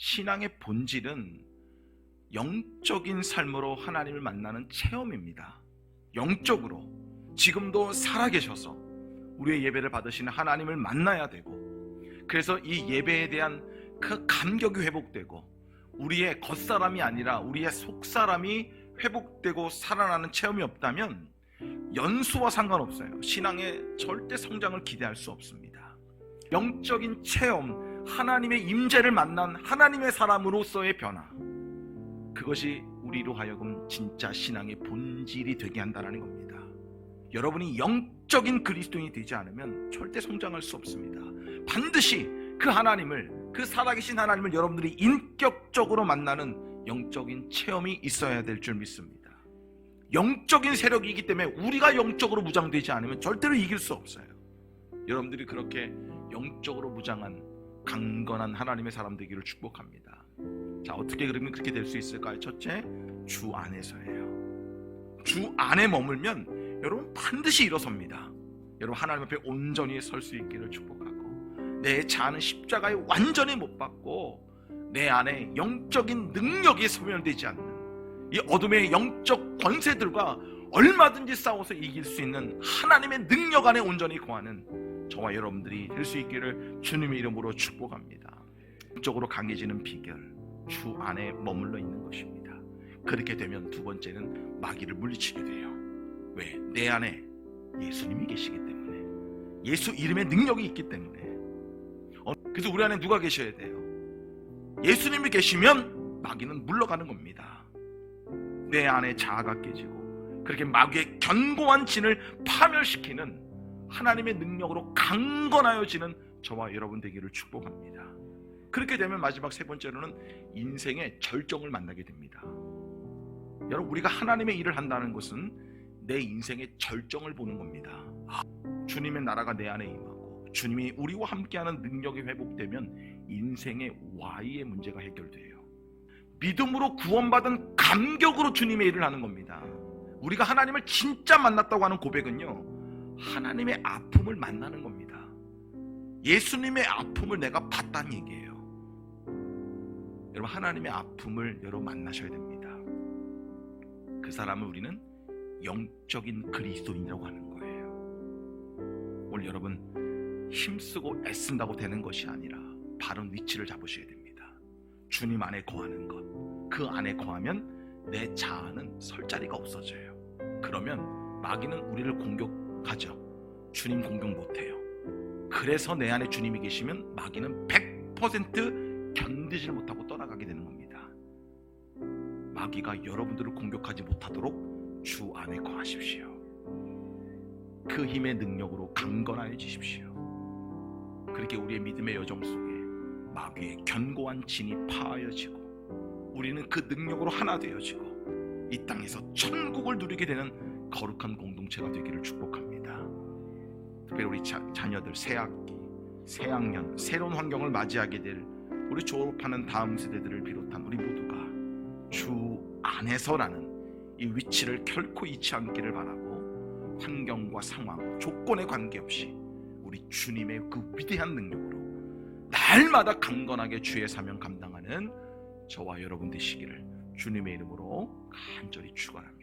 신앙의 본질은 영적인 삶으로 하나님을 만나는 체험입니다. 영적으로 지금도 살아계셔서 우리의 예배를 받으시는 하나님을 만나야 되고 그래서 이 예배에 대한 그 감격이 회복되고 우리의 겉사람이 아니라 우리의 속사람이 회복되고 살아나는 체험이 없다면 연수와 상관없어요. 신앙의 절대 성장을 기대할 수 없습니다. 영적인 체험, 하나님의 임재를 만난 하나님의 사람으로서의 변화. 그것이 우리로 하여금 진짜 신앙의 본질이 되게 한다는 겁니다. 여러분이 영적인 그리스도인이 되지 않으면 절대 성장할 수 없습니다. 반드시 그 하나님을 그 살아계신 하나님을 여러분들이 인격적으로 만나는 영적인 체험이 있어야 될 줄 믿습니다. 영적인 세력이기 때문에 우리가 영적으로 무장되지 않으면 절대로 이길 수 없어요. 여러분들이 그렇게 영적으로 무장한 강건한 하나님의 사람 되기를 축복합니다. 자, 어떻게 그러면 그렇게 될 수 있을까요? 첫째, 주 안에서예요. 주 안에 머물면 여러분 반드시 일어섭니다. 여러분 하나님 앞에 온전히 설 수 있기를 축복하고 내 자아는 십자가에 완전히 못 박고 내 안에 영적인 능력이 소멸되지 않는 이 어둠의 영적 권세들과 얼마든지 싸워서 이길 수 있는 하나님의 능력 안에 온전히 거하는 저와 여러분들이 될 수 있기를 주님의 이름으로 축복합니다. 영적으로 강해지는 비결 주 안에 머물러 있는 것입니다. 그렇게 되면 두 번째는 마귀를 물리치게 돼요. 왜? 내 안에 예수님이 계시기 때문에 예수 이름의 능력이 있기 때문에 어, 그래서 우리 안에 누가 계셔야 돼요? 예수님이 계시면 마귀는 물러가는 겁니다. 내 안에 자아가 깨지고 그렇게 마귀의 견고한 진을 파멸시키는 하나님의 능력으로 강건하여지는 저와 여러분 되기를 축복합니다. 그렇게 되면 마지막 세 번째로는 인생의 절정을 만나게 됩니다. 여러분 우리가 하나님의 일을 한다는 것은 내 인생의 절정을 보는 겁니다. 아, 주님의 나라가 내 안에 임하고 주님이 우리와 함께하는 능력이 회복되면 인생의 Y의 문제가 해결돼요. 믿음으로 구원받은 감격으로 주님의 일을 하는 겁니다. 우리가 하나님을 진짜 만났다고 하는 고백은요, 하나님의 아픔을 만나는 겁니다. 예수님의 아픔을 내가 봤다는 얘기예요. 여러분, 하나님의 아픔을 여러분 만나셔야 됩니다. 그 사람을 우리는 영적인 그리스도인이라고 하는 거예요. 오늘 여러분, 힘쓰고 애쓴다고 되는 것이 아니라 바른 위치를 잡으셔야 됩니다. 주님 안에 거하는 것. 그 안에 거하면 내 자아는 설 자리가 없어져요. 그러면 마귀는 우리를 공격하죠. 주님 공격 못해요. 그래서 내 안에 주님이 계시면 마귀는 100% 견디질 못하고 떠나가게 되는 겁니다. 마귀가 여러분들을 공격하지 못하도록 주 안에 거하십시오. 그 힘의 능력으로 강건하여 지십시오. 그렇게 우리의 믿음의 여정 속에 마귀의 견고한 진이 파하여지고 우리는 그 능력으로 하나 되어지고 이 땅에서 천국을 누리게 되는 거룩한 공동체가 되기를 축복합니다. 특별히 우리 자, 자녀들 새 학기, 새 학년, 새로운 환경을 맞이하게 될 우리 졸업하는 다음 세대들을 비롯한 우리 모두가 주 안에서라는 이 위치를 결코 잃지 않기를 바라고 환경과 상황, 조건에 관계없이 우리 주님의 그 위대한 능력으로 날마다 강건하게 주의 사명 감당하는 저와 여러분 되시기를 주님의 이름으로 간절히 축원합니다.